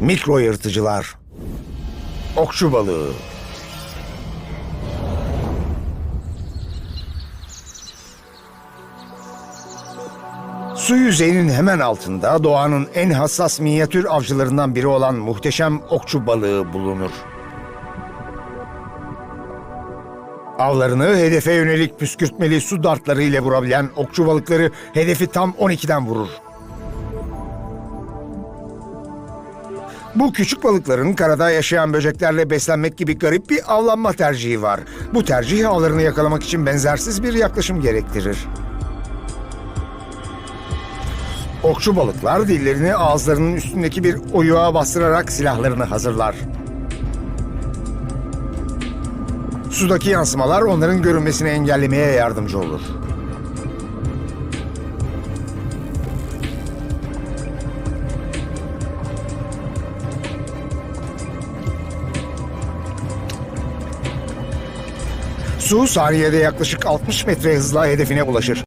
Mikro yırtıcılar. Okçu balığı. Su yüzeyinin hemen altında doğanın en hassas minyatür avcılarından biri olan muhteşem okçu balığı bulunur. Avlarını hedefe yönelik püskürtmeli su dartları ile vurabilen okçu balıkları hedefi tam 12'den vurur. Bu küçük balıkların karada yaşayan böceklerle beslenmek gibi garip bir avlanma tercihi var. Bu tercih avlarını yakalamak için benzersiz bir yaklaşım gerektirir. Okçu balıklar dillerini ağızlarının üstündeki bir oyuğa bastırarak silahlarını hazırlar. Sudaki yansımalar onların görünmesini engellemeye yardımcı olur. Su saniyede yaklaşık 60 metre hızla hedefine ulaşır.